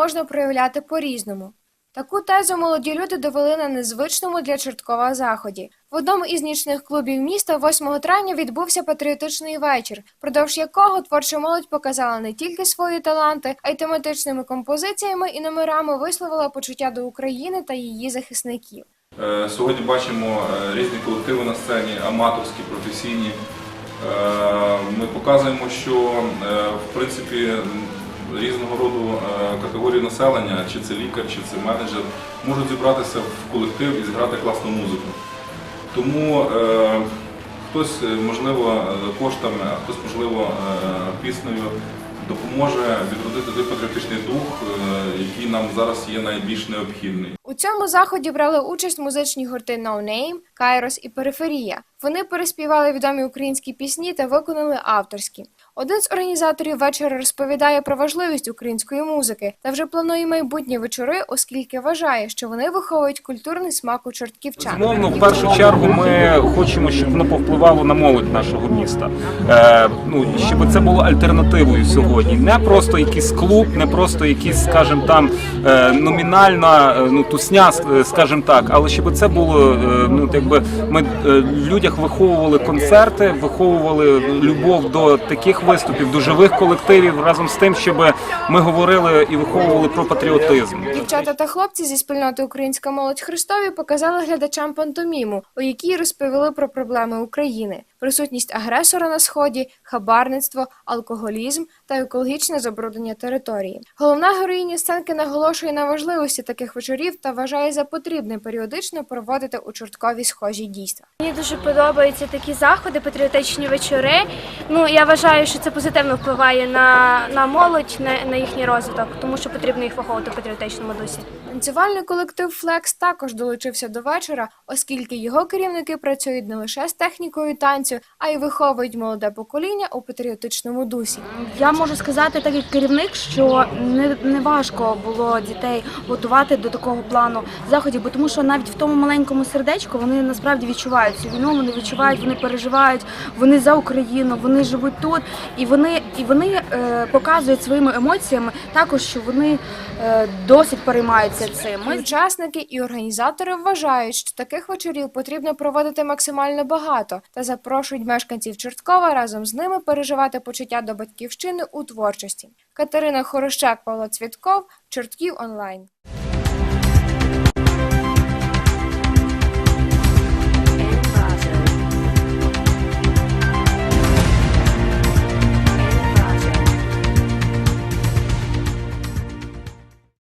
можна проявляти по-різному. Таку тезу молоді люди довели на незвичному для Чорткова заході. В одному із нічних клубів міста 8 травня відбувся патріотичний вечір, впродовж якого творча молодь показала не тільки свої таланти, а й тематичними композиціями і номерами висловила почуття до України та її захисників. Е, Сьогодні бачимо е, різні колективи на сцені, аматорські, професійні. Е, Ми показуємо, що в принципі різного роду е, категорії населення, чи це лікар, чи це менеджер, можуть зібратися в колектив і зіграти класну музику. Тому е, хтось, е, можливо, коштами, а хтось, можливо, піснею допоможе відродити той патріотичний дух, який нам зараз є найбільш необхідний. У цьому заході брали участь музичні гурти No Name, Кайрос і Периферія. Вони переспівали відомі українські пісні та виконали авторські. Один з організаторів вечора розповідає про важливість української музики та вже планує майбутні вечори, оскільки вважає, що вони виховують культурний смак у чортківчан. Безумовно, в першу чергу ми хочемо, щоб воно повпливало на молодь нашого міста. Е, ну, щоб це було альтернативою сьогодні. Не просто якийсь клуб, не просто якийсь, скажімо там, е, номінальна е, ну, тусня, е, скажімо так, але щоб це було, ну, якби ми в людях виховували концерти, виховували любов до таких виступів, до живих колективів, разом з тим, щоб ми говорили і виховували про патріотизм. Дівчата та хлопці зі спільноти Українська молодь Христові показали глядачам пантоміму, у якій розповіли про проблеми України, присутність агресора на сході, хабарництво, алкоголізм та екологічне забруднення території. Головна героїня сценки наголошує на важливості таких вечорів та вважає за потрібне періодично проводити у Чорткові схожі дійства. Мені дуже подобаються такі заходи, патріотичні вечори. Ну я вважаю, що це позитивно впливає на, на молодь, на, на їхній розвиток, тому що потрібно їх виховувати в патріотичному дусі. Танцювальний колектив Флекс також долучився до вечора, оскільки його керівники працюють не лише з технікою танцю, а й виховують молоде покоління у патріотичному дусі. Я можу сказати, так як керівник, що не, не важко було дітей готувати до такого плану заходів, бо тому що навіть в тому маленькому сердечку вони насправді відчувають цю війну, вони відчувають, вони переживають, вони за Україну, вони живуть тут, і вони і вони показують своїми емоціями також, що вони е, досить переймаються цим. Ми учасники і організатори вважають, що таких вечорів потрібно проводити максимально багато та запрошують мешканців Чорткова разом з ними переживати почуття до батьківщини у творчості. Катерина Хорощак, Павло Цвітков, Чортків онлайн.